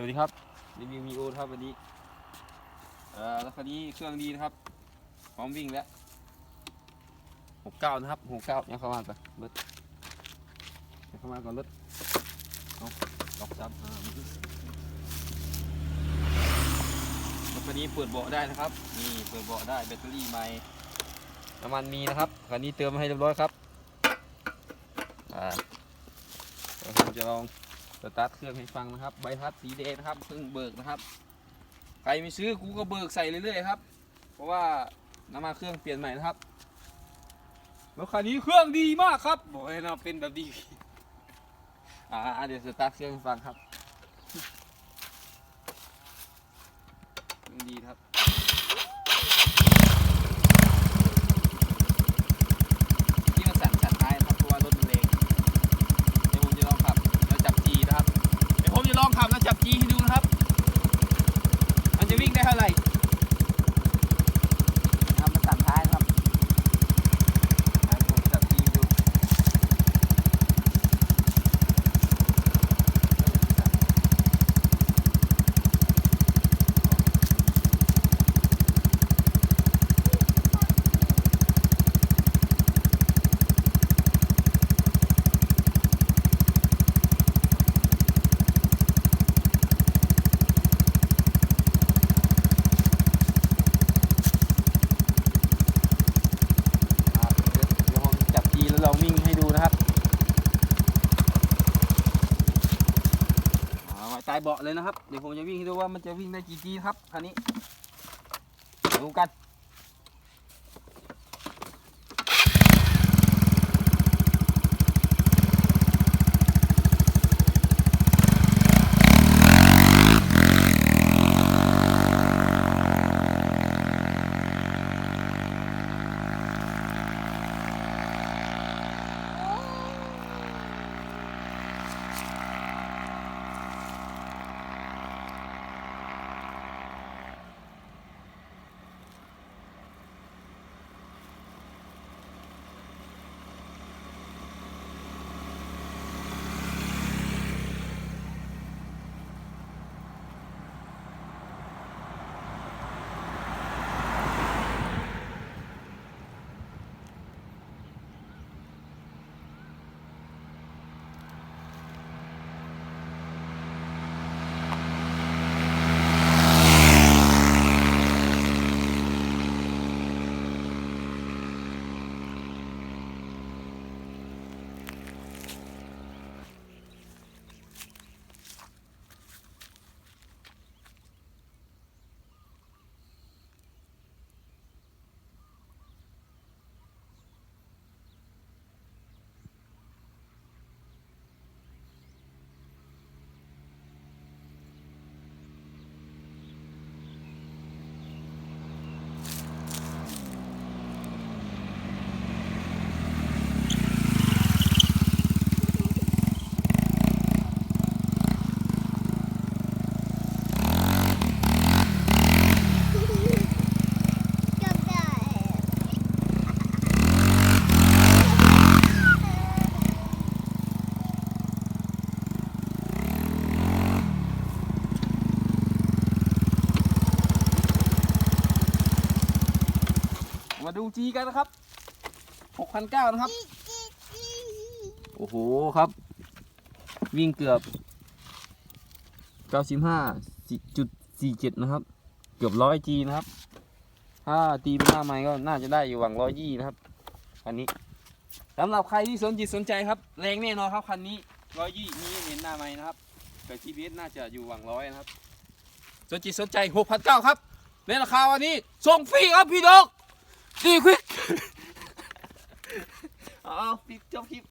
สวัสดีครับรีวิวมีโอครับวันนี้เอ่อแล้วคันนี้เครื่องดีนะครับพร้อมวิ่งแล้วหกเก้านะครับหกเก้ายังเข้ามาไปรถยังเข้ามาก่อนรถเอาล็อกซับอ่ารถคันนี้เปิดเบาะได้นะครับ นี่เปิดเบาะได้แบตเตอรี่ใหม่น้ำมันมีนะครับคันนี้เติมให้เรียบร้อยครับอ่าเดี๋ยวผมจะลอง สตาร์ทเครื่องให้ฟังนะครับ ใบพัดสีแดงนะครับเพิ่งเบิกนะครับใครไม่ซื้อกูก็เบิกใส่เรื่อยๆครับ เพราะว่าน้ำมันเครื่องเปลี่ยนใหม่นะครับรถคันนี้เครื่องดีมากครับบอกให้เราเป็นแบบดีอ่าอ่าเดี๋ยวสตาร์ทเครื่องให้ฟังครับเครื่องดีครับที่มันสั่นสั่นท้ายนะครับเพราะว่ารถมันแรง เดี๋ยวผมจะลองขับแล้วจับจีนะครับ เดี๋ยวผมจะลองขับแล้วจับจีให้ดูนะครับ มันจะวิ่งได้เท่าไหร่นะครับมันสั่นท้ายนะครับอะเดี๋ยวผมจับจีให้ดูอะเดี๋ยวเดี๋ยวผมจับจีแล้วลองวิ่งให้ดูนะครับ เอาไว้ใต้เบาะเลยนะครับ เดี๋ยวผมจะวิ่งให้ดูว่ามันจะวิ่งได้กี่จีครับคันนี้ดูกัน จีกันนะครับ6,900นะครับ โอ้โหครับ วิ่งเกือบ95.47นะครับ เกือบร้อยจีนะครับ ถ้าตีเป็นหน้าไม้ก็น่าจะได้อยู่หวังร้อยยี่นะครับ คันนี้สำหรับใครที่สนจิตสนใจครับ แรงแน่นอนครับคันนี้ร้อยยี่มีเห็นหน้าไม้นะครับแต่ GPS น่าจะอยู่หวังร้อยนะครับ สนจิตสนใจ6,900ครับในราคาวันนี้ส่งฟรีครับพี่ดอก ดีควิก เอาปิดจบคลิป